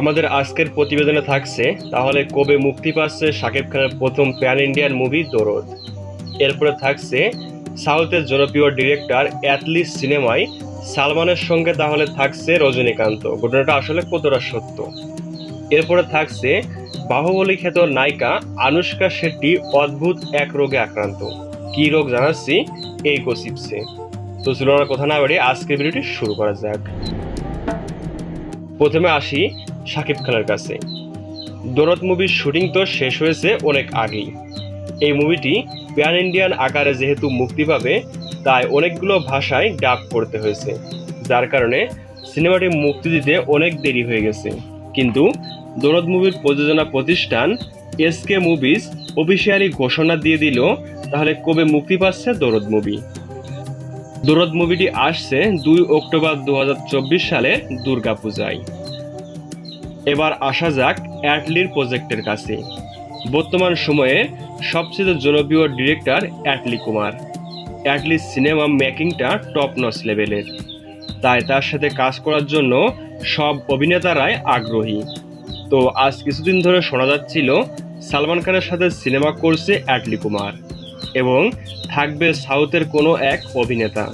আমাদের আজকের প্রতিবেদনে থাকছে, তাহলে কবে মুক্তি পাচ্ছে শাকিব খানের প্রথম প্যান ইন্ডিয়ান মুভি দরদ? এরপরে থাকছে, সাউথের জনপ্রিয় ডিরেক্টর অ্যাথলিস সিনেমায় সালমানের সঙ্গে তাহলে থাকছে রজনীকান্ত। ঘটনাটা আসলে কতটা সত্য? এরপরে থাকছে, বাহুবলী খ্যাত নায়িকা আনুষ্কা শেট্টি অদ্ভুত এক রোগে আক্রান্ত। কী রোগ জানাচ্ছি এই গসিপসে। তো চলুন কথা না বাড়িয়ে আজকের ভিডিওটি শুরু করা যাক। প্রথমে আসি শাকিব খানের কাছে। দরদ মুভির শুটিং তো শেষ হয়েছে অনেক আগেই। এই মুভিটি প্যান ইন্ডিয়ান আকারে যেহেতু মুক্তি পাবে, তাই অনেকগুলো ভাষায় ডাব করতে হয়েছে, যার কারণে সিনেমাটি মুক্তি দিতে অনেক দেরি হয়ে গেছে। কিন্তু দরদ মুভির প্রযোজনা প্রতিষ্ঠান এসকে মুভিজ অফিসিয়ালি ঘোষণা দিয়ে দিল, তাহলে কবে মুক্তি পাচ্ছে দরদ মুভি? দরদ মুভিটি আসছে দুই অক্টোবর দু হাজার চব্বিশ সালে দুর্গাপূজায়। এবার আসা যাক অ্যাটলির প্রজেক্টের কাছে। বর্তমান সময়ে সবচেয়ে জনপ্রিয় ডিরেক্টর অ্যাটলি কুমার। অ্যাটলি সিনেমা মেকিংটা টপ নচ লেভেলের। তাই তার সাথে কাজ করার জন্য সব অভিনেতারাই আগ্রহী। তো আজ কিছুদিন ধরে শোনা যাচ্ছিল সালমান খানের সাথে সিনেমা করছে অ্যাটলি কুমার এবং থাকবে সাউথের কোনো এক অভিনেতা।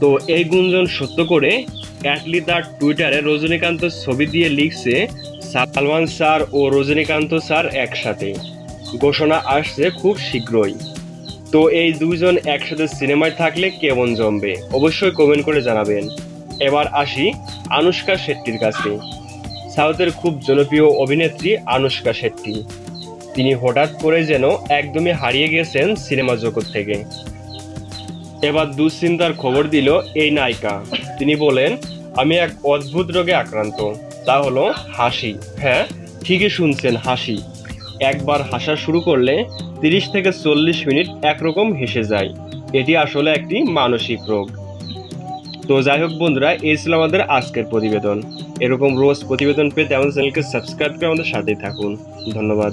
তো এই গুঞ্জন সত্য করে অ্যাটলি তার টুইটারে রজনীকান্ত ছবি দিয়ে লিখছে, সালমান স্যার ও রজনীকান্ত স্যার একসাথে। ঘোষণা আসছে খুব শীঘ্রই। তো এই দুইজন একসাথে সিনেমায় থাকলে কেমন জমবে? অবশ্যই কমেন্ট করে জানাবেন। এবার আসি আনুষ্কা শেট্টির কাছে। সাউথের খুব জনপ্রিয় অভিনেত্রী আনুষ্কা শেট্টি। তিনি হঠাৎ করে যেন একদমই হারিয়ে গেছেন সিনেমা জগৎ থেকে। এবার দুশ্চিন্তার খবর দিল এই নায়িকা। তিনি বলেন, আমি এক অদ্ভুত রোগে আক্রান্ত। তা হলো হাসি। হ্যাঁ ঠিকই শুনছেন, হাসি। একবার হাসা শুরু করলে তিরিশ থেকে চল্লিশ মিনিট একরকম হেসে যায়। এটি আসলে একটি মানসিক রোগ। তো যাই হোক বন্ধুরা, এই ছিল আমাদের আজকের প্রতিবেদন। এরকম রোজ প্রতিবেদন পেতে আমাদের চ্যানেলকে সাবস্ক্রাইব করে আমাদের সাথেই থাকুন। ধন্যবাদ।